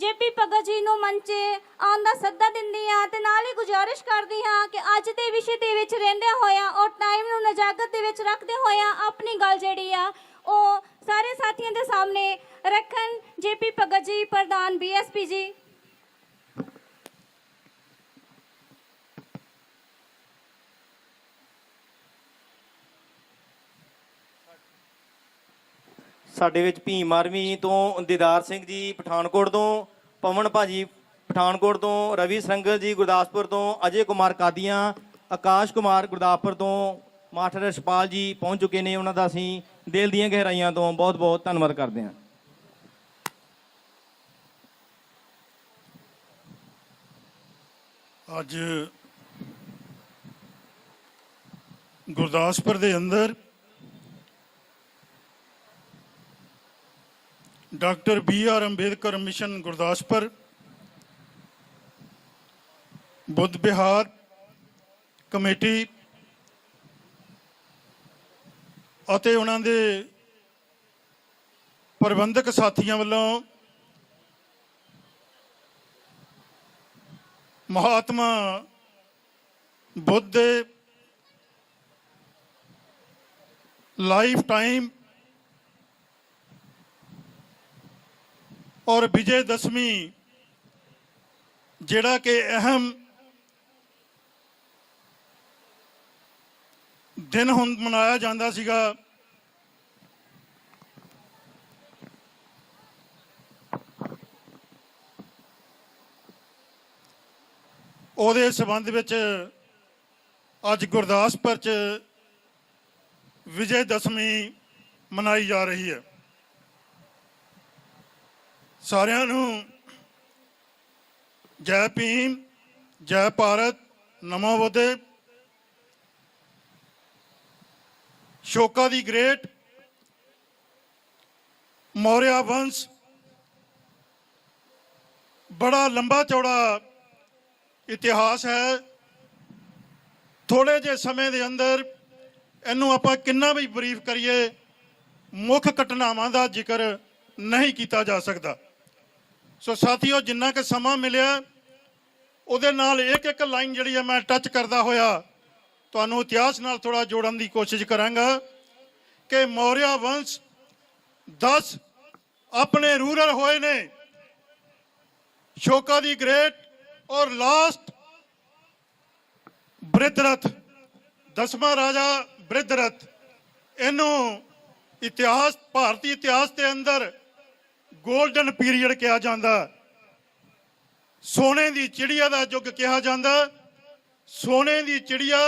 JP Bhagat ji ਨੂੰ ਮੰਚੇ ਆਉਣ ਦਾ ਸੱਦਾ ਦਿੰਦੀ ਹਾਂ ਤੇ ਨਾਲ ਹੀ ਗੁਜ਼ਾਰਿਸ਼ ਕਰਦੀ ਹਾਂ ਕਿ ਅੱਜ ਦੇ ਵਿਸ਼ੇ ਦੇ ਵਿੱਚ ਰਹਿੰਦਿਆਂ ਹੋਇਆ ਔਰ ਟਾਈਮ ਨੂੰ ਨਜਾਕਤ ਦੇ ਵਿੱਚ ਰੱਖਦੇ ਹੋਇਆ ਆਪਣੀ ਗੱਲ ਜਿਹੜੀ ਆ ਉਹ ਸਾਰੇ ਸਾਥੀਆਂ ਦੇ ਸਾਹਮਣੇ ਰੱਖਣ। ਜੇਪੀ ਭਗਤ ਜੀ, ਪ੍ਰਧਾਨ ਬੀਐਸਪੀ ਜੀ। ਸਾਡੇ ਵਿੱਚ ਭੀਮ ਆਰਮੀ ਤੋਂ ਦੀਦਾਰ ਸਿੰਘ ਜੀ ਪਠਾਨਕੋਟ ਤੋਂ, ਪਵਨ ਭਾਜੀ ਪਠਾਨਕੋਟ ਤੋਂ, ਰਵੀ ਸੰਗਤ ਜੀ ਗੁਰਦਾਸਪੁਰ ਤੋਂ, ਅਜੇ ਕੁਮਾਰ ਕਾਦੀਆਂ, ਆਕਾਸ਼ ਕੁਮਾਰ ਗੁਰਦਾਸਪੁਰ ਤੋਂ, ਮਾਸਟਰ ਰਸ਼ਪਾਲ ਜੀ ਪਹੁੰਚ ਚੁੱਕੇ ਨੇ ਉਹਨਾਂ ਦਾ ਅਸੀਂ ਦਿਲ ਦੀਆਂ ਗਹਿਰਾਈਆਂ ਤੋਂ ਬਹੁਤ ਬਹੁਤ ਧੰਨਵਾਦ ਕਰਦੇ ਹਾਂ। ਅੱਜ ਗੁਰਦਾਸਪੁਰ ਦੇ ਅੰਦਰ doctor B R Ambedkar mission Gurdaspur, Buddh Vihar committee ਅਤੇ ਉਹਨਾਂ ਦੇ ਪ੍ਰਬੰਧਕ ਸਾਥੀਆਂ ਵੱਲੋਂ ਮਹਾਤਮਾ ਬੁੱਧ ਦੇ ਲਾਈਫ ਟਾਈਮ ਔਰ ਵਿਜੇ ਦਸ਼ਮੀ, ਜਿਹੜਾ ਕਿ ਅਹਿਮ ਦਿਨ ਹੁਣ ਮਨਾਇਆ ਜਾਂਦਾ ਸੀਗਾ, ਉਹਦੇ ਸਬੰਧ ਵਿੱਚ ਅੱਜ ਗੁਰਦਾਸਪੁਰ ਚ ਵਿਜੇ ਦਸ਼ਮੀ ਮਨਾਈ ਜਾ ਰਹੀ ਹੈ। ਸਾਰਿਆਂ ਨੂੰ ਜੈ ਭੀਮ, ਜੈ ਭਾਰਤ, ਨਮੋ ਬੁੱਧੇ। ਸ਼ੋਕਾ ਦੀ ਗ੍ਰੇਟ, ਮੌਰਿਆ ਵੰਸ਼। ਬੜਾ ਲੰਬਾ ਚੌੜਾ ਇਤਿਹਾਸ ਹੈ। ਥੋੜੇ ਜਿਹੇ ਸਮੇਂ ਦੇ ਅੰਦਰ ਇਹਨੂੰ ਆਪਾਂ ਕਿੰਨਾ ਵੀ ਬਰੀਫ ਕਰੀਏ, ਮੁੱਖ ਘਟਨਾਵਾਂ ਦਾ ਜ਼ਿਕਰ ਨਹੀਂ ਕੀਤਾ ਜਾ ਸਕਦਾ। ਸੋ ਸਾਥੀਓ, ਜਿੰਨਾ ਕਿ ਸਮਾਂ ਮਿਲਿਆ, ਉਹਦੇ ਨਾਲ ਇੱਕ ਇੱਕ ਲਾਈਨ ਜਿਹੜੀ ਹੈ ਮੈਂ ਟੱਚ ਕਰਦਾ ਹੋਇਆ, ਤੁਹਾਨੂੰ ਇਤਿਹਾਸ ਨਾਲ ਥੋੜਾ ਜੋੜਨ ਦੀ ਕੋਸ਼ਿਸ਼ ਕਰਾਂਗਾ ਕਿ ਮੌਰਿਆ ਵੰਸ਼ 10 ਆਪਣੇ ਰੂਰਲ ਹੋਏ ਨੇ। ਸ਼ੋਕਾ ਦੀ ਗ੍ਰੇਟ ਔਰ ਲਾਸਟ ਬ੍ਰਿਧਰਥ, ਦਸਵਾਂ ਰਾਜਾ ਬ੍ਰਿਧਰਥ, ਇਹਨੂੰ ਇਤਿਹਾਸ, ਭਾਰਤੀ ਇਤਿਹਾਸ ਦੇ ਅੰਦਰ 골ਡਨ ਪੀਰੀਅਡ ਕਿਹਾ ਜਾਂਦਾ। ਸੋਨੇ ਦੀ ਚਿੜੀਆ ਦਾ ਯੁੱਗ ਕਿਹਾ ਜਾਂਦਾ। ਸੋਨੇ ਦੀ ਚਿੜੀਆ,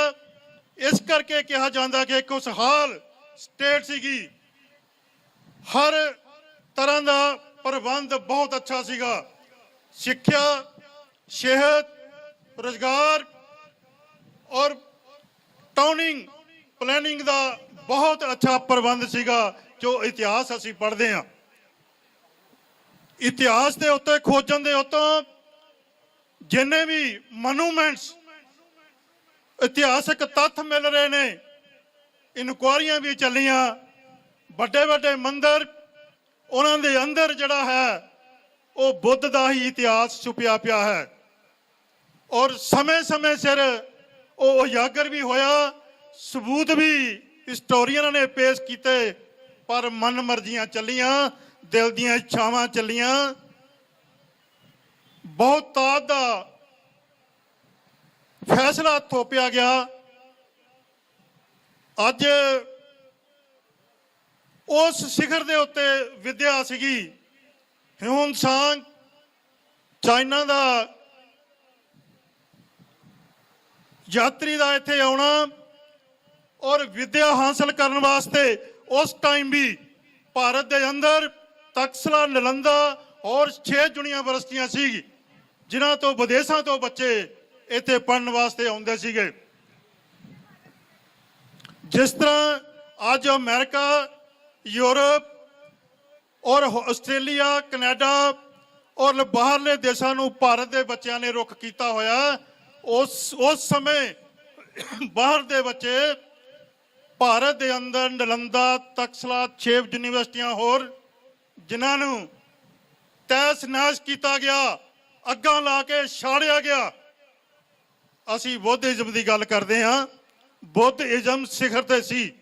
ਇਸ ਕਰਕੇ ਕਿਹਾ ਜਾਂਦਾ ਕਿ ਇੱਕ ਖੁਸ਼ਹਾਲ ਸਟੇਟ ਸੀਗੀ। ਹਰ ਤਰ੍ਹਾਂ ਦਾ ਪ੍ਰਬੰਧ ਬਹੁਤ ਅੱਛਾ ਸੀਗਾ। ਸਿੱਖਿਆ, ਸਿਹਤ, ਰੋਜ਼ਗਾਰ ਔਰ ਟਾਊਨਿੰਗ ਪਲੈਨਿੰਗ ਦਾ ਬਹੁਤ ਅੱਛਾ ਪ੍ਰਬੰਧ ਸੀਗਾ, ਜੋ ਇਤਿਹਾਸ ਅਸੀਂ ਪੜ੍ਹਦੇ ਹਾਂ। ਇਤਿਹਾਸ ਦੇ ਉੱਤੇ ਖੋਜਣ ਦੇ ਉੱਤੋਂ ਜਿੰਨੇ ਵੀ ਮਨੂਮੈਂਟਸ ਇਤਿਹਾਸਕ ਤੱਥ ਮਿਲ ਰਹੇ ਨੇ, ਇਨਕੁਆਰੀਆਂ ਵੀ ਚੱਲੀਆਂ, ਵੱਡੇ ਵੱਡੇ ਮੰਦਰ, ਉਹਨਾਂ ਦੇ ਅੰਦਰ ਜਿਹੜਾ ਹੈ, ਉਹ ਬੁੱਧ ਦਾ ਹੀ ਇਤਿਹਾਸ ਛੁਪਿਆ ਪਿਆ ਹੈ। ਔਰ ਸਮੇਂ-ਸਮੇਂ ਸਿਰ ਉਹ ਉਜਾਗਰ ਵੀ ਹੋਇਆ, ਸਬੂਤ ਵੀ ਹਿਸਟੋਰੀਅਨਾਂ ਨੇ ਪੇਸ਼ ਕੀਤੇ, ਪਰ ਮਨ ਮਰਜ਼ੀਆਂ ਚੱਲੀਆਂ। ਦਿਲ ਦੀਆਂ ਇੱਛਾਵਾਂ ਚੱਲੀਆਂ। ਬਹੁਤ ਤਾਦ ਦਾ ਫੈਸਲਾ ਥੋਪਿਆ ਗਿਆ। ਅੱਜ ਉਸ ਸਿਖਰ ਦੇ ਉੱਤੇ ਵਿਦਿਆ ਸੀਗੀ ਹਿਊਨ ਸਾਂਗ। ਚਾਈਨਾ ਦਾ ਯਾਤਰੀ ਦਾ ਇੱਥੇ ਆਉਣਾ ਔਰ ਵਿਦਿਆ ਹਾਸਲ ਕਰਨ ਵਾਸਤੇ ਉਸ ਟਾਈਮ ਵੀ ਭਾਰਤ ਦੇ ਅੰਦਰ ਤਕਸਲਾ ਨਲੰਦਾ ਔਰ 6 ਯੂਨੀਵਰਸਿਟੀਆਂ ਸੀ ਜਿਨ੍ਹਾਂ ਤੋਂ ਵਿਦੇਸ਼ਾਂ ਤੋਂ ਬੱਚੇ ਇੱਥੇ ਪੜਨ ਵਾਸਤੇ ਆਉਂਦੇ ਸੀਗੇ। ਜਿਸ ਤਰ੍ਹਾਂ ਅੱਜ ਅਮਰੀਕਾ, ਯੂਰਪ ਔਰ ਆਸਟ੍ਰੇਲੀਆ, ਕੈਨੇਡਾ ਔਰ ਬਾਹਰਲੇ ਦੇਸ਼ਾਂ ਨੂੰ ਭਾਰਤ ਦੇ ਬੱਚਿਆਂ ਨੇ ਰੁਖ ਕੀਤਾ ਹੋਇਆ, ਉਸ ਉਸ ਸਮੇਂ ਬਾਹਰ ਦੇ ਬੱਚੇ ਭਾਰਤ ਦੇ ਅੰਦਰ ਨਲੰਦਾ, ਤਕਸਲਾ 6 ਯੂਨੀਵਰਸਿਟੀਆਂ ਹੋਰ ਜਿਨ੍ਹਾਂ ਨੂੰ ਤੈਸ ਨਾਸ਼ ਕੀਤਾ ਗਿਆ, ਅੱਗਾਂ ਲਾ ਕੇ ਛਾੜਿਆ ਗਿਆ। ਅਸੀਂ ਬੁੱਧਿਜ਼ਮ ਦੀ ਗੱਲ ਕਰਦੇ ਹਾਂ। ਬੁੱਧਇਜ਼ਮ ਸਿਖਰ ਤੇ ਸੀ।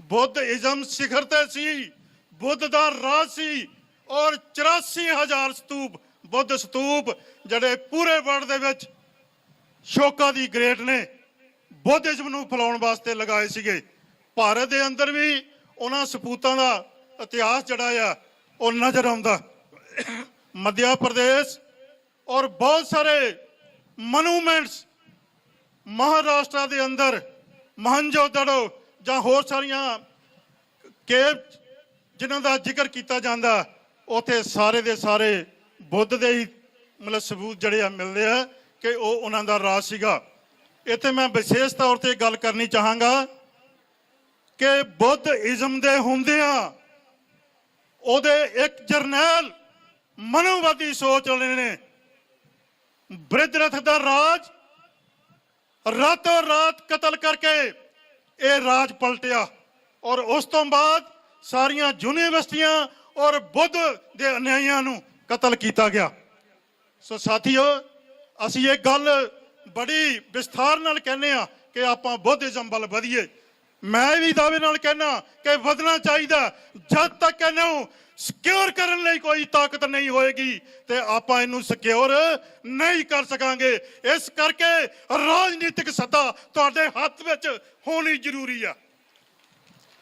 ਬੁੱਧਇਜ਼ਮ ਸਿਖਰ ਤੇ ਸੀ। ਬੁੱਧ ਦਾ ਰਾਜ ਸੀ ਔਰ 84000 ਸਤੂਪ, ਬੁੱਧ ਸਤੂਪ, ਜਿਹੜੇ ਪੂਰੇ ਵਰਲਡ ਦੇ ਵਿੱਚ ਸ਼ੋਕਾ ਦੀ ਗ੍ਰੇਟ ਨੇ ਬੁੱਧਿਜ਼ਮ ਨੂੰ ਫੈਲਾਉਣ ਵਾਸਤੇ ਲਗਾਏ ਸੀਗੇ। ਭਾਰਤ ਦੇ ਅੰਦਰ ਵੀ ਉਹਨਾਂ ਸਪੂਤਾਂ ਦਾ ਇਤਿਹਾਸ ਜਿਹੜਾ ਆ, ਉਹ ਨਜ਼ਰ ਆਉਂਦਾ। ਮੱਧਿਆ ਪ੍ਰਦੇਸ਼ ਔਰ ਬਹੁਤ ਸਾਰੇ ਮਨੂਮੈਂਟਸ ਮਹਾਰਾਸ਼ਟਰ ਦੇ ਅੰਦਰ ਮਹੰਜੋ ਦੜੋ ਜਾਂ ਹੋਰ ਸਾਰੀਆਂ ਕੇਵ ਜਿਨ੍ਹਾਂ ਦਾ ਜ਼ਿਕਰ ਕੀਤਾ ਜਾਂਦਾ, ਉਥੇ ਸਾਰੇ ਦੇ ਸਾਰੇ ਬੁੱਧ ਦੇ ਹੀ ਮਤਲਬ ਸਬੂਤ ਜਿਹੜੇ ਆ ਮਿਲਦੇ ਆ ਕਿ ਉਹ ਉਹਨਾਂ ਦਾ ਰਾਜ ਸੀਗਾ। ਇੱਥੇ ਮੈਂ ਵਿਸ਼ੇਸ਼ ਤੌਰ ਤੇ ਗੱਲ ਕਰਨੀ ਚਾਹਾਂਗਾ ਕਿ ਬੁੱਧ ਇਜ਼ਮ ਦੇ ਹੁੰਦਿਆਂ ਉਹਦੇ ਇੱਕ ਜਰਨੈਲ ਮਨੋਵਾਦੀ ਸੋਚ ਵਾਲੇ ਨੇ। ਬ੍ਰਿਧਰਥ ਦਾ ਰਾਜ ਰਾਤੋਂ ਰਾਤ ਕਤਲ ਕਰਕੇ ਇਹ ਰਾਜ ਪਲਟਿਆ ਔਰ ਉਸ ਤੋਂ ਬਾਅਦ ਸਾਰੀਆਂ ਯੂਨੀਵਰਸਿਟੀਆਂ ਔਰ ਬੁੱਧ ਦੇ ਅਨਿਆਈਆਂ ਨੂੰ ਕਤਲ ਕੀਤਾ ਗਿਆ। ਸੋ ਸਾਥੀਓ, ਅਸੀਂ ਇਹ ਗੱਲ ਬੜੀ ਵਿਸਥਾਰ ਨਾਲ ਕਹਿੰਦੇ ਆ ਕਿ ਆਪਾਂ ਬੁੱਧਿਜ਼ਮ ਵੱਲ ਵਧੀਏ। ਮੈਂ ਵੀ ਦਾਅਵੇ ਨਾਲ ਕਹਿਣਾ ਕਿ ਵਧਣਾ ਚਾਹੀਦਾ। ਜਦ ਤੱਕ ਇਹਨੂੰ ਸਿਕਿਉਰ ਕਰਨ ਲਈ ਕੋਈ ਤਾਕਤ ਨਹੀਂ ਹੋਏਗੀ, ਤੇ ਆਪਾਂ ਇਹਨੂੰ ਸਿਕਿਉਰ ਨਹੀਂ ਕਰ ਸਕਾਂਗੇ। ਇਸ ਕਰਕੇ ਰਾਜਨੀਤਿਕ ਸੱਤਾ ਤੁਹਾਡੇ ਹੱਥ ਵਿੱਚ ਹੋਣੀ ਜ਼ਰੂਰੀ ਆ।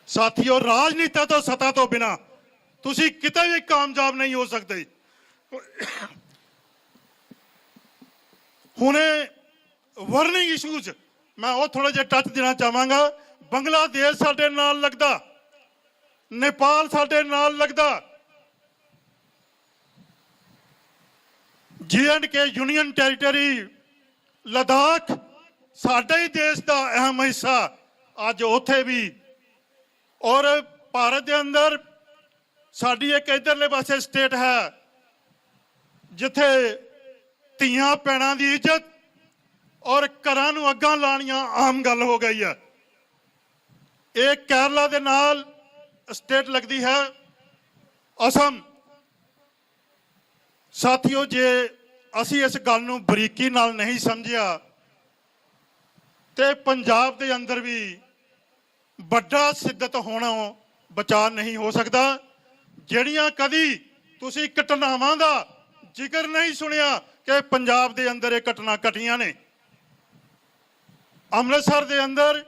ਸਾਥੀਓ ਰਾਜਨੀਤੀ ਤੋਂ ਸੱਤਾ ਤੋਂ ਬਿਨਾ ਤੁਸੀਂ ਕਿਤੇ ਵੀ ਕਾਮਯਾਬ ਨਹੀਂ ਹੋ ਸਕਦੇ। ਹੁਣੇ ਵਰਨਿੰਗ ਇਸ਼ੂਜ਼ ਮੈਂ ਉਹ ਥੋੜਾ ਜਿਹਾ ਟੱਚ ਦੇਣਾ ਚਾਹਾਂਗਾ। ਬੰਗਲਾਦੇਸ਼ ਸਾਡੇ ਨਾਲ ਲੱਗਦਾ, ਨੇਪਾਲ ਸਾਡੇ ਨਾਲ ਲੱਗਦਾ ਕੇ ਯੂਨੀਅਨ ਟੈਰੀਟਰੀ ਲਦਾਖ ਸਾਡੇ ਹੀ ਦੇਸ਼ ਦਾ ਅਹਿਮ ਹਿੱਸਾ ਅੱਜ ਉੱਥੇ ਵੀ। ਔਰ ਭਾਰਤ ਦੇ ਅੰਦਰ ਸਾਡੀ ਇੱਕ ਇਧਰਲੇ ਪਾਸੇ ਸਟੇਟ ਹੈ, ਜਿੱਥੇ ਧੀਆਂ ਪੈਣਾ ਦੀ ਇੱਜ਼ਤ ਔਰ ਘਰਾਂ ਨੂੰ ਅੱਗਾਂ ਲਾਣੀਆਂ ਆਮ ਗੱਲ ਹੋ ਗਈ ਹੈ। ਇਹ ਕੇਰਲਾ ਦੇ ਨਾਲ ਸਟੇਟ ਲੱਗਦੀ ਹੈ। ਅਸਮ, ਸਾਥੀਓ, ਜੇ ਅਸੀਂ ਇਸ ਗੱਲ ਨੂੰ ਬਰੀਕੀ ਨਾਲ ਨਹੀਂ ਸਮਝਿਆ, ਤੇ ਪੰਜਾਬ ਦੇ ਅੰਦਰ ਵੀ ਵੱਡਾ ਸਿੱਧਤ ਹੋਣਾ ਬਚਾ ਨਹੀਂ ਹੋ ਸਕਦਾ। ਜਿਹੜੀਆਂ ਕਦੀ ਤੁਸੀਂ ਘਟਨਾਵਾਂ ਦਾ ਜ਼ਿਕਰ ਨਹੀਂ ਸੁਣਿਆ ਕਿ ਪੰਜਾਬ ਦੇ ਅੰਦਰ ਇਹ ਘਟਨਾ ਘਟੀਆਂ ਨੇ। ਅੰਮ੍ਰਿਤਸਰ ਦੇ ਅੰਦਰ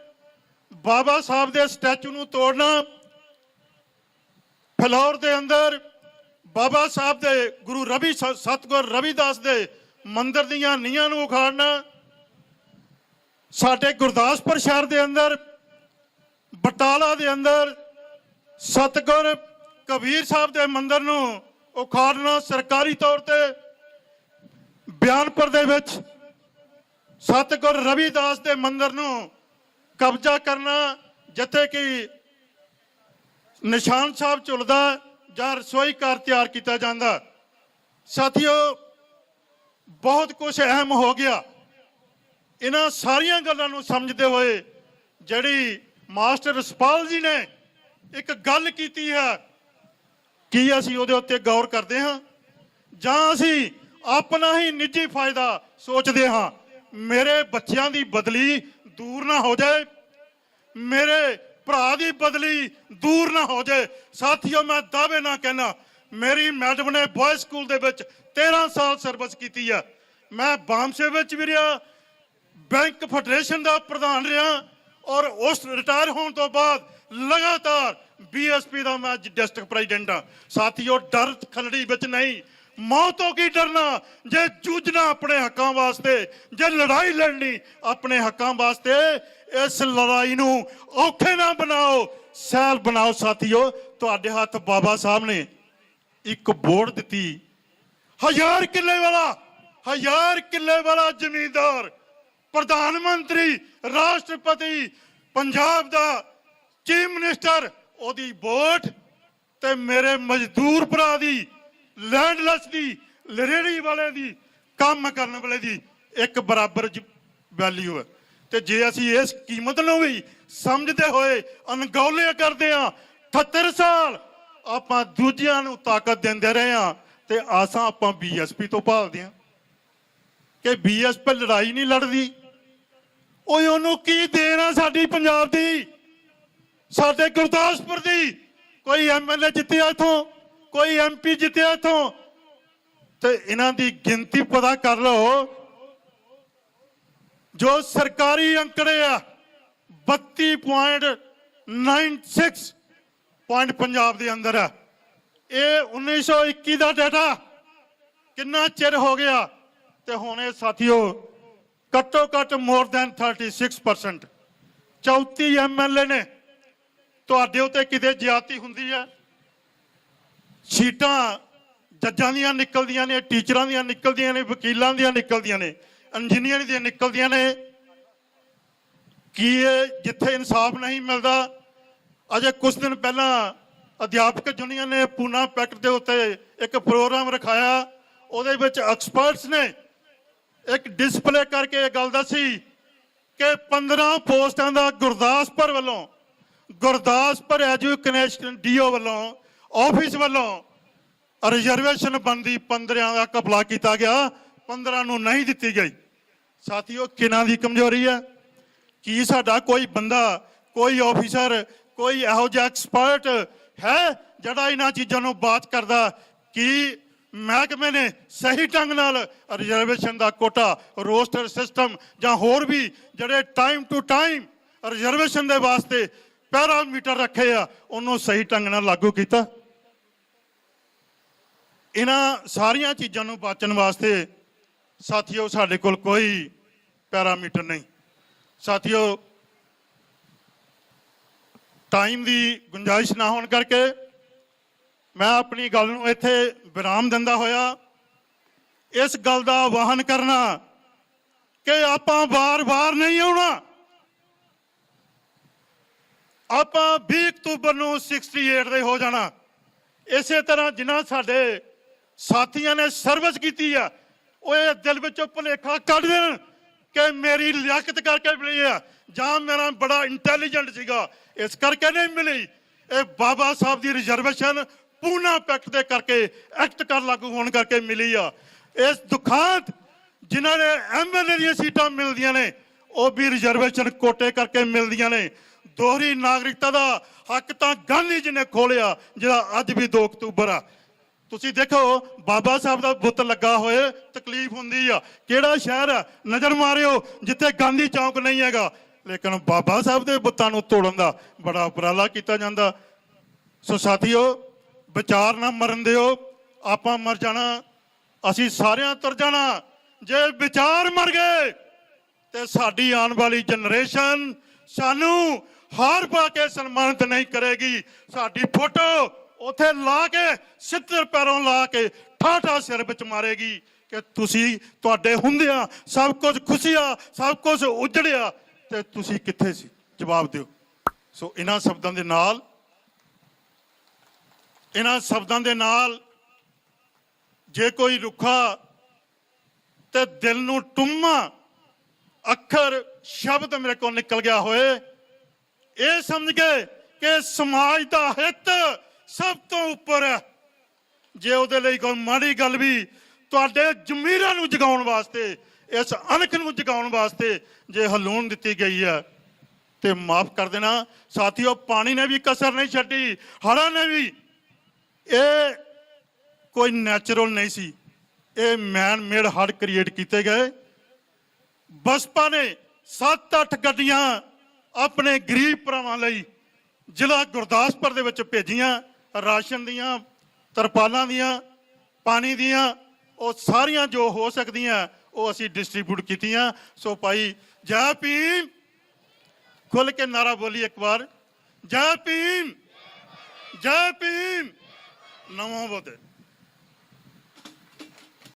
ਬਾਬਾ ਸਾਹਿਬ ਦੇ ਸਟੈਚੂ ਨੂੰ ਤੋੜਨਾ, ਫਲੌਰ ਦੇ ਅੰਦਰ ਬਾਬਾ ਸਾਹਿਬ ਦੇ ਗੁਰੂ ਰਵੀ ਸ- ਸਤਿਗੁਰ ਰਵਿਦਾਸ ਦੇ ਮੰਦਿਰ ਦੀਆਂ ਨੀਹਾਂ ਨੂੰ ਉਖਾੜਨਾ, ਸਾਡੇ ਗੁਰਦਾਸਪੁਰ ਸ਼ਹਿਰ ਦੇ ਅੰਦਰ, ਬਟਾਲਾ ਦੇ ਅੰਦਰ ਸਤਿਗੁਰ ਕਬੀਰ ਸਾਹਿਬ ਦੇ ਮੰਦਿਰ ਨੂੰ ਉਖਾੜਨਾ ਸਰਕਾਰੀ ਤੌਰ ਤੇ, ਬਿਆਨਪੁਰ ਦੇ ਵਿੱਚ ਸਤਿਗੁਰ ਰਵਿਦਾਸ ਦੇ ਮੰਦਿਰ ਨੂੰ ਕਬਜ਼ਾ ਕਰਨਾ ਜਿੱਥੇ ਕਿ ਨਿਸ਼ਾਨ ਸਾਹਿਬ ਝੁਲਦਾ ਜਾਂ ਰਸੋਈ ਘਰ ਤਿਆਰ ਕੀਤਾ ਜਾਂਦਾ। ਸਾਥੀਓ, ਬਹੁਤ ਕੁਝ ਅਹਿਮ ਹੋ ਗਿਆ। ਇਹਨਾਂ ਸਾਰੀਆਂ ਗੱਲਾਂ ਨੂੰ ਸਮਝਦੇ ਹੋਏ ਜਿਹੜੀ ਮਾਸਟਰ ਰਸਪਾਲ ਜੀ ਨੇ ਇੱਕ ਗੱਲ ਕੀਤੀ ਹੈ, ਕੀ ਅਸੀਂ ਉਹਦੇ ਉੱਤੇ ਗੌਰ ਕਰਦੇ ਹਾਂ? ਜਾਂ ਅਸੀਂ ਆਪਣਾ ਹੀ ਨਿੱਜੀ ਫਾਇਦਾ ਸੋਚਦੇ ਹਾਂ? ਮੇਰੇ ਬੱਚਿਆਂ ਦੀ ਬਦਲੀ ਦੂਰ ਨਾ ਹੋ ਜਾਏ। ਮੇਰੇ ਭਰਾ ਦੀ ਬਦਲੀ ਦੂਰ ਨਾ ਹੋ ਜਾਏ ਸਾਥੀਓ, ਮੈਂ ਦਾਅਵੇ ਨਾ ਕਹਿਣਾ ਮੇਰੀ ਮੈਡਮ ਨੇ ਬॉयਜ਼ ਸਕੂਲ ਦੇ ਵਿੱਚ 13 ਸਾਲ ਸਰਵਿਸ ਕੀਤੀ ਆ। ਮੈਂ ਬਾਮਸੇ ਵਿੱਚ ਵੀ ਰਿਹਾ ਬੈਂਕ ਫੈਡਰੇਸ਼ਨ ਦਾ ਪ੍ਰਧਾਨ ਰਿਹਾ ਔਰ ਉਸ ਰਿਟਾਇਰ ਹੋਣ ਤੋਂ ਬਾਅਦ ਲਗਾਤਾਰ ਬੀਐਸਪੀ ਦਾ ਮੈਂ ਡਿਸਟ੍ਰਿਕਟ ਪ੍ਰੈਜ਼ੀਡੈਂਟ ਆ ਸਾਥੀਓ, ਡਰ ਖਲੜੀ ਵਿੱਚ ਨਹੀਂ ਮੌਤ ਮੌਤੋਂ ਕੀ ਡਰਨਾ? ਜੇ ਜੂਝਣਾ ਆਪਣੇ ਹੱਕਾਂ ਵਾਸਤੇ, ਜੇ ਲੜਾਈ ਲੜਨੀ ਆਪਣੇ ਹੱਕਾਂ ਵਾਸਤੇ ਇਸ ਲੜਾਈ ਨੂੰ ਔਖੇ ਨਾ ਬਣਾਓ। ਸਹਿਲ ਬਣਾਓ ਸਾਥੀਓ, ਤੁਹਾਡੇ ਹੱਥ ਬਾਬਾ ਸਾਹਿਬ ਨੇ ਇੱਕ ਬੋਰਡ ਦਿੱਤੀ। ਹਜ਼ਾਰ ਕਿੱਲੇ ਵਾਲਾ, ਹਜ਼ਾਰ ਕਿੱਲੇ ਵਾਲਾ ਜ਼ਮੀਂਦਾਰ, ਪ੍ਰਧਾਨ ਮੰਤਰੀ, ਰਾਸ਼ਟਰਪਤੀ, ਪੰਜਾਬ ਦਾ ਚੀਫ ਮਿਨਿਸਟਰ, ਉਹਦੀ ਵੋਟ ਤੇ ਮੇਰੇ ਮਜ਼ਦੂਰ ਭਰਾ ਦੀ, ਲੈਂਡਲੈਸ ਦੀ, ਲਰੇੜੀ ਵਾਲੇ ਦੀ, ਕੰਮ ਕਰਨ ਵਾਲੇ ਦੀ ਇੱਕ ਬਰਾਬਰ ਵੈਲਿਊ ਹੈ। ਤੇ ਜੇ ਅਸੀਂ ਇਸ ਕੀਮਤ ਨੂੰ ਵੀ ਸਮਝਦੇ ਹੋਏ ਅਣਗੌਲੇ ਕਰਦੇ ਆ 78 ਸਾਲ ਆਪਾਂ ਦੂਜਿਆਂ ਨੂੰ ਤਾਕਤ ਦਿੰਦੇ ਰਹੇ ਆ ਤੇ ਆਸਾਂ ਆਪਾਂ ਬੀਐਸਪੀ ਤੋਂ ਭਾਲਦੇ ਆ ਕਿ ਬੀਐਸਪੀ ਲੜਾਈ ਨਹੀਂ ਲੜਦੀ। ਓਏ ਉਹਨੂੰ ਕੀ ਦੇਣਾ ਸਾਡੀ ਪੰਜਾਬ ਦੀ? ਸਾਡੇ ਗੁਰਦਾਸਪੁਰ ਦੀ? ਕੋਈ ਐਮਐਲਏ ਜਿੱਤਿਆ ਇਥੋਂ? ਕੋਈ ਐਮਪੀ ਜਿੱਤਿਆ ਇਥੋਂ? ਤੇ ਇਹਨਾਂ ਦੀ ਗਿਣਤੀ ਪਤਾ ਕਰ ਲਓ ਜੋ ਸਰਕਾਰੀ ਅੰਕੜੇ ਆ 32.96 ਪੁਆਇੰਟ ਪੰਜਾਬ ਦੇ ਅੰਦਰ ਆ। ਇਹ 1921 ਦਾ ਡਾਟਾ ਕਿੰਨਾ ਚਿਰ ਹੋ ਗਿਆ? ਤੇ ਹੁਣ ਇਹ ਸਾਥੀਓ, ਘੱਟੋ ਘੱਟ ਮੋਰ ਦੈਨ 36% 34 ਐਮਐਲਏ ਨੇ, ਤੁਹਾਡੇ ਉੱਤੇ ਕਿਤੇ ਜ਼ਿਆਤੀ ਹੁੰਦੀ ਹੈ ਸੀਟਾਂ ਜੱਜਾਂ ਦੀਆਂ ਨਿਕਲਦੀਆਂ ਨੇ, ਟੀਚਰਾਂ ਦੀਆਂ ਨਿਕਲਦੀਆਂ ਨੇ, ਵਕੀਲਾਂ ਦੀਆਂ ਨਿਕਲਦੀਆਂ ਨੇ। ਇੰਜੀਨੀਅਰ ਦੀਆਂ ਨਿਕਲਦੀਆਂ ਨੇ, ਕੀ ਇਹ ਜਿੱਥੇ ਇਨਸਾਫ ਨਹੀਂ ਮਿਲਦਾ? ਅਜੇ ਕੁਝ ਦਿਨ ਪਹਿਲਾਂ ਅਧਿਆਪਕ ਯੂਨੀਅਨ ਨੇ ਪੂਨਾ ਪੈਕਟ ਦੇ ਉੱਤੇ ਇੱਕ ਪ੍ਰੋਗਰਾਮ ਰਖਾਇਆ। ਉਹਦੇ ਵਿੱਚ ਐਕਸਪਰਟਸ ਨੇ ਇੱਕ ਡਿਸਪਲੇ ਕਰਕੇ ਇਹ ਗੱਲ ਦੱਸੀ ਕਿ 15 ਪੋਸਟਾਂ ਦਾ ਗੁਰਦਾਸਪੁਰ ਵੱਲੋਂ, ਗੁਰਦਾਸਪੁਰ ਐਜੂਕੇਸ਼ਨ ਡੀਓ ਵੱਲੋਂ, ਆਫਿਸ ਵੱਲੋਂ ਰਿਜ਼ਰਵੇਸ਼ਨ ਬੰਦੀ 15 ਦਾ ਕਪਲਾ ਕੀਤਾ ਗਿਆ। 15 ਨੂੰ ਨਹੀਂ ਦਿੱਤੀ ਗਈ। ਸਾਥੀਓ, ਕਿਨਾਂ ਦੀ ਕਮਜ਼ੋਰੀ ਹੈ ਕੀ ਸਾਡਾ ਕੋਈ ਬੰਦਾ, ਕੋਈ ਆਫੀਸਰ ਕੋਈ ਇਹੋ ਜਿਹਾ ਐਕਸਪਰਟ ਹੈ ਜਿਹੜਾ ਇਹਨਾਂ ਚੀਜ਼ਾਂ ਨੂੰ ਬਾਤ ਕਰਦਾ? ਕਿ ਮਹਿਕਮੇ ਨੇ ਸਹੀ ਢੰਗ ਨਾਲ ਰਿਜ਼ਰਵੇਸ਼ਨ ਦਾ ਕੋਟਾ ਰੋਸਟਰ ਸਿਸਟਮ ਜਾਂ ਹੋਰ ਵੀ ਜਿਹੜੇ ਟਾਈਮ ਟੂ ਟਾਈਮ ਰਿਜ਼ਰਵੇਸ਼ਨ ਦੇ ਵਾਸਤੇ ਪੈਰਾਮੀਟਰ ਰੱਖੇ ਆ, ਉਹਨੂੰ ਸਹੀ ਢੰਗ ਨਾਲ ਲਾਗੂ ਕੀਤਾ? ਇਹਨਾਂ ਸਾਰੀਆਂ ਚੀਜ਼ਾਂ ਨੂੰ ਬਾਚਣ ਵਾਸਤੇ ਸਾਥੀਓ, ਸਾਡੇ ਕੋਲ ਕੋਈ ਪੈਰਾਮੀਟਰ ਨਹੀਂ। ਸਾਥੀਓ ਟਾਈਮ ਦੀ ਗੁੰਜਾਇਸ਼ ਨਾ ਹੋਣ ਕਰਕੇ ਮੈਂ ਆਪਣੀ ਗੱਲ ਨੂੰ ਇੱਥੇ ਵਿਰਾਮ ਦਿੰਦਾ ਹੋਇਆ। ਇਸ ਗੱਲ ਦਾ ਆਵਾਹਨ ਕਰਨਾ ਕਿ ਆਪਾਂ ਵਾਰ ਵਾਰ ਨਹੀਂ ਆਉਣਾ। ਆਪਾਂ 20 ਅਕਤੂਬਰ ਨੂੰ 68 ਦੇ ਹੋ ਜਾਣਾ। ਇਸੇ ਤਰ੍ਹਾਂ ਜਿਨ੍ਹਾਂ ਸਾਡੇ ਸਾਥੀਆਂ ਨੇ ਸਰਵਿਸ ਕੀਤੀ ਆ ਉਹ ਇਹ ਦਿਲ ਵਿੱਚੋਂ ਭੁਲੇਖਾ ਕੱਢ ਦੇਣ ਕਿ ਮੇਰੀ ਲਿਆਕਤ ਕਰਕੇ ਮਿਲੀ ਆ। ਜਾਂ ਮੇਰਾ ਬੜਾ ਇੰਟੈਲੀਜੈਂਟ ਸੀਗਾ। ਇਸ ਕਰਕੇ ਨਹੀਂ ਮਿਲੀ। ਇਹ ਬਾਬਾ ਸਾਹਿਬ ਦੀ ਰਿਜ਼ਰਵੇਸ਼ਨ ਪੂਨਾ ਪੈਕਟ ਦੇ ਕਰਕੇ ਐਕਟ ਕਰ ਲਾਗੂ ਹੋਣ ਕਰਕੇ ਮਿਲੀ ਆ। ਇਸ ਦੁਖਾਂਤ ਜਿਨ੍ਹਾਂ ਨੇ ਐਮਐਲਏ ਦੀਆਂ ਸੀਟਾਂ ਮਿਲਦੀਆਂ ਨੇ, ਉਹ ਵੀ ਰਿਜ਼ਰਵੇਸ਼ਨ ਕੋਟੇ ਕਰਕੇ ਮਿਲਦੀਆਂ ਨੇ। ਦੋਹਰੀ ਨਾਗਰਿਕਤਾ ਦਾ ਹੱਕ ਤਾਂ ਗਾਂਧੀ ਜੀ ਨੇ ਖੋਲਿਆ ਜਿਹੜਾ ਅੱਜ ਵੀ 2 ਅਕਤੂਬਰ ਆ। ਤੁਸੀਂ ਦੇਖੋ, ਬਾਬਾ ਸਾਹਿਬ ਦਾ ਬੁੱਤ ਲੱਗਾ ਹੋਏ, ਤਕਲੀਫ ਹੁੰਦੀ ਆ। ਕਿਹੜਾ ਸ਼ਹਿਰ ਆ? ਨਜ਼ਰ ਮਾਰਿਓ, ਜਿੱਥੇ ਗਾਂਧੀ ਚੌਂਕ ਨਹੀਂ ਹੈਗਾ। ਲੇਕਿਨ ਬਾਬਾ ਸਾਹਿਬ ਦੇ ਬੁੱਤਾਂ ਨੂੰ ਤੋੜਨ ਦਾ ਬੜਾ ਉਪਰਾਲਾ ਕੀਤਾ ਜਾਂਦਾ। ਸੋ ਸਾਥੀਓ, ਵਿਚਾਰ ਨਾ ਮਰਨ ਦਿਓ। ਆਪਾਂ ਮਰ ਜਾਣਾ, ਅਸੀਂ ਸਾਰਿਆਂ ਤੁਰ ਜਾਣਾ। ਜੇ ਵਿਚਾਰ ਮਰ ਗਏ, ਤੇ ਸਾਡੀ ਆਉਣ ਵਾਲੀ ਜਨਰੇਸ਼ਨ ਸਾਨੂੰ ਹਾਰ ਪਾ ਕੇ ਸਨਮਾਨਿਤ ਨਹੀਂ ਕਰੇਗੀ। ਸਾਡੀ ਫੋਟੋ ਉੱਥੇ ਲਾ ਕੇ ਸਿੱਧਰ ਪੈਰੋਂ ਲਾ ਕੇ, ਠਾਠਾ ਸਿਰ ਵਿੱਚ ਮਾਰੇਗੀ ਕਿ ਤੁਸੀਂ ਤੁਹਾਡੇ ਹੁੰਦਿਆਂ ਸਭ ਕੁਝ ਖੁਸ਼ੀਆ, ਸਭ ਕੁਝ ਉਜੜਿਆ ਤੇ ਤੁਸੀਂ ਕਿੱਥੇ ਸੀ? ਜਵਾਬ ਦਿਓ। ਸੋ ਇਹਨਾਂ ਸ਼ਬਦਾਂ ਦੇ ਨਾਲ, ਇਹਨਾਂ ਸ਼ਬਦਾਂ ਦੇ ਨਾਲ ਜੇ ਕੋਈ ਰੁੱਖਾ ਤੇ ਦਿਲ ਨੂੰ ਟੁੰਮਾ, ਅੱਖਰ, ਸ਼ਬਦ ਮੇਰੇ ਕੋਲ ਨਿਕਲ ਗਿਆ ਹੋਏ, ਇਹ ਸਮਝ ਗਏ ਕਿ ਸਮਾਜ ਦਾ ਹਿੱਤ ਸਭ ਤੋਂ ਉੱਪਰ ਹੈ। ਜੇ ਉਹਦੇ ਲਈ ਕੋਈ ਮਾੜੀ ਗੱਲ ਵੀ ਤੁਹਾਡੇ ਜ਼ਮੀਰਾਂ ਨੂੰ ਜਗਾਉਣ ਵਾਸਤੇ, ਇਸ ਅਣਖ ਨੂੰ ਜਗਾਉਣ ਵਾਸਤੇ ਜੇ ਹਲੂਣ ਦਿੱਤੀ ਗਈ ਹੈ, ਤੇ ਮਾਫ ਕਰ ਦੇਣਾ। ਸਾਥੀਓ, ਪਾਣੀ ਨੇ ਵੀ ਕਸਰ ਨਹੀਂ ਛੱਡੀ, ਹੜ੍ਹਾਂ ਨੇ ਵੀ। ਇਹ ਕੋਈ ਨੈਚੁਰਲ ਨਹੀਂ ਸੀ। ਇਹ ਮੈਨ ਮੇਡ ਹੜ ਕ੍ਰੀਏਟ ਕੀਤੇ ਗਏ। ਬਸਪਾ ਨੇ 7-8 ਗੱਡੀਆਂ ਆਪਣੇ ਗਰੀਬ ਭਰਾਵਾਂ ਲਈ ਜ਼ਿਲ੍ਹਾ ਗੁਰਦਾਸਪੁਰ ਦੇ ਵਿੱਚ ਭੇਜੀਆਂ। ਰਾਸ਼ਨ ਦੀਆਂ, ਤਰਪਾਲਾਂ ਦੀਆਂ, ਪਾਣੀ ਦੀਆਂ, ਉਹ ਸਾਰੀਆਂ ਜੋ ਹੋ ਸਕਦੀਆਂ, ਉਹ ਅਸੀਂ ਡਿਸਟ੍ਰੀਬਿਊਟ ਕੀਤੀਆਂ। ਸੋ ਭਾਈ, ਜੈ ਭੀਮ! ਖੁੱਲ ਕੇ ਨਾਰਾ ਬੋਲੀ ਇੱਕ ਵਾਰ। ਜੈ ਭੀਮ! ਜੈ ਭੀਮ! ਨਮੋ ਬੁੱਧ।